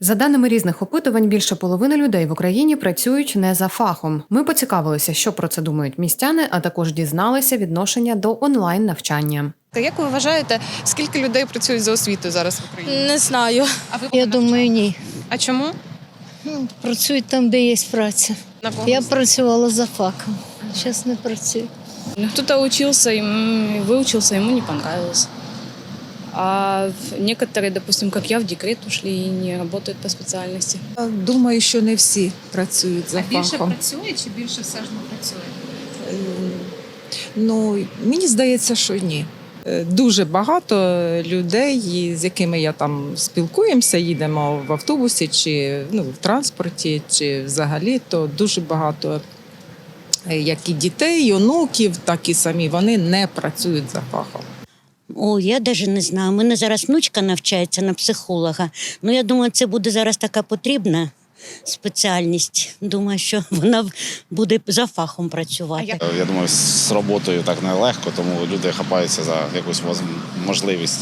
За даними різних опитувань, більше половини людей в Україні працюють не за фахом. Ми поцікавилися, що про це думають містяни, а також дізналися відношення до онлайн навчання. Як ви вважаєте, скільки людей працюють за освітою зараз в Україні? Не знаю. А ви Я думаю, ні. А чому? Ну, Працюють там, де є праця. На кого? Я працювала за факом. Зараз не працюю. Кто-то учился, ему выучился, ему не понравилось. А некоторые, допустим, как я, в декрет ушли и не работают по специальности. Думаю, що не всі працюють за фахом. працює чи більше все ж не працює? Ну, мені здається, що ні. Е, Дуже багато людей, і з якими я там спілкуємося, їдемо в автобусі чи ну, в транспорті, чи взагалі, то дуже багато е, як і дітей, і онуків, так і самі вони не працюють за фахом. О, я навіть не знаю. У мене зараз внучка навчається на психолога. Ну, я думаю, це буде зараз така потрібна спеціальність. Думаю, що вона буде за фахом працювати. Я думаю, з роботою так нелегко, тому люди хапаються за якусь можливість.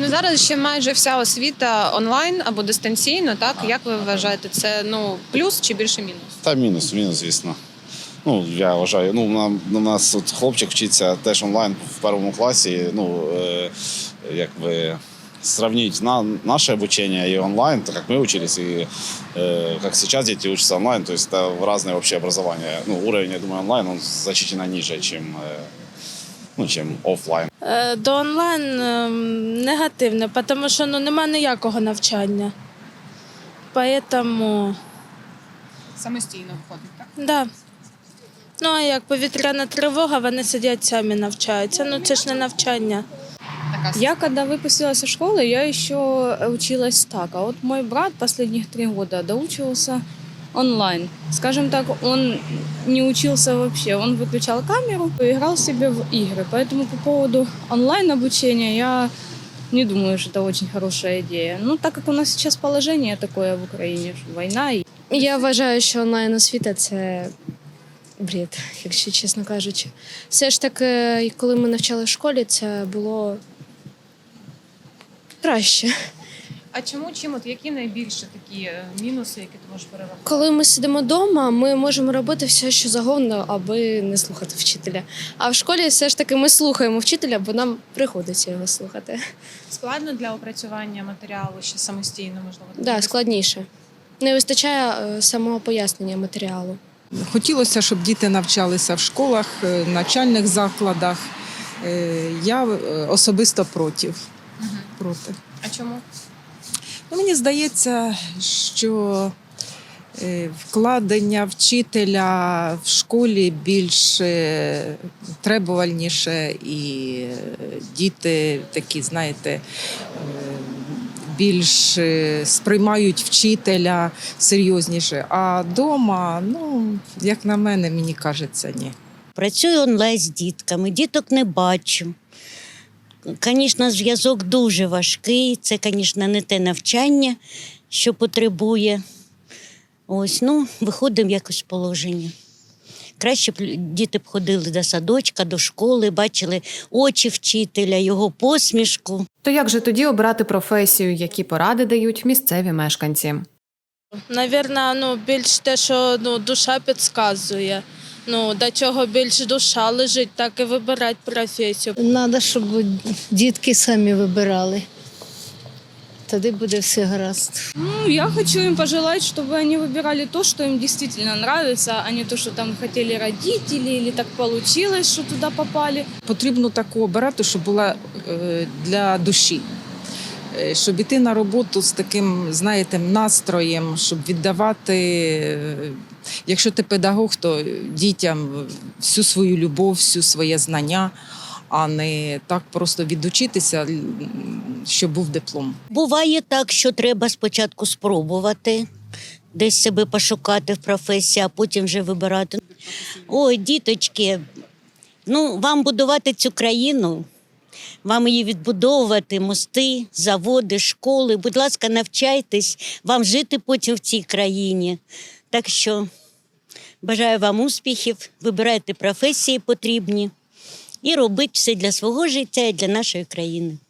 Ну зараз ще майже вся освіта онлайн або дистанційно. Так як ви вважаєте, це ну плюс чи більше мінус? Та мінус, мінус, звісно. Ну, я вважаю, ну, нам- у нас от хлопчик вчиться теж онлайн в першому класі. Ну, е, якби сравнить на, наше обучение и онлайн, так как мы учились, и э, как сейчас дети учатся онлайн, то есть это разное вообще образование. Ну, уровень, я думаю, онлайн, он значительно ниже, чем, э, ну, чем офлайн. Е, До онлайн ем, негативне, тому що ну, нема ніякого навчання. Поэтому, Самостійно входить, так? да. Ну, а як повітряна тривога, вони сидять самі навчаються. Ну, це ж не навчання. Така Я когда выпустилась из школы, я еще училась так. А вот мой брат последних три года доучивался онлайн. Скажем так, он не учился вообще. Он выключал камеру и играл себе в игры. Поэтому по поводу онлайн-обучения я не думаю, что это очень хорошая идея. Ну, так как у нас сейчас положение такое в Украине, что война, и Я вважаю, що онлайн освіта це бред, якщо чесно кажучи. Все ж таки, коли ми навчали в школі, це було краще. А чому чим от які найбільше такі е, мінуси, які ти можеш перерахувати? Коли ми сидимо вдома, ми можемо робити все, що загодно, аби не слухати вчителя. А в школі все ж таки ми слухаємо вчителя, бо нам приходиться його слухати. Складно для опрацювання матеріалу ще самостійно можливо. Так, да, складніше. Не вистачає е, самого пояснення матеріалу. Хотілося, щоб діти навчалися в школах, е, навчальних закладах. Е, Я е, особисто проти. проти. А чому? Ну, мені здається, що вкладення вчителя в школі більш требувальніше, і діти такі, знаєте, більш е, сприймають вчителя серйозніше. А вдома, ну, як на мене, мені кажеться, ні. Працюю онлайн з дітками, діток не бачу. Звісно, зв'язок дуже важкий. Це, звісно, не те навчання, що потребує. Ось, ну, виходимо якось з положення. Краще б діти б ходили до садочка, до школи, бачили очі вчителя, його посмішку. То як же тоді обрати професію, які поради дають місцеві мешканці? Навірно, ну, більш те, що ну, душа підказує. Ну, до чого більш душа лежить, так і вибирати професію. Треба, щоб дітки самі вибирали. Тоді буде все гаразд. Ну, я хочу им пожелать, чтобы они выбирали то, что им действительно нравится, а не то, что там хотели родители или так получилось, что туда попали. Потрібно таку обирати, щоб була е, для душі. Е, Щоб іти на роботу з таким, знаєте, настроєм, щоб віддавати, е, якщо ти педагог, то дітям всю свою любов, всю своє знання, а не так просто відучитися, щоб був диплом. Буває так, що треба спочатку спробувати десь себе пошукати в професії, а потім вже вибирати. Ой, діточки, ну вам будувати цю країну, вам її відбудовувати, мости, заводи, школи. Будь ласка, навчайтесь, вам жити потім в цій країні. Так що бажаю вам успіхів, вибирайте професії потрібні і робити все для свого життя і для нашої країни.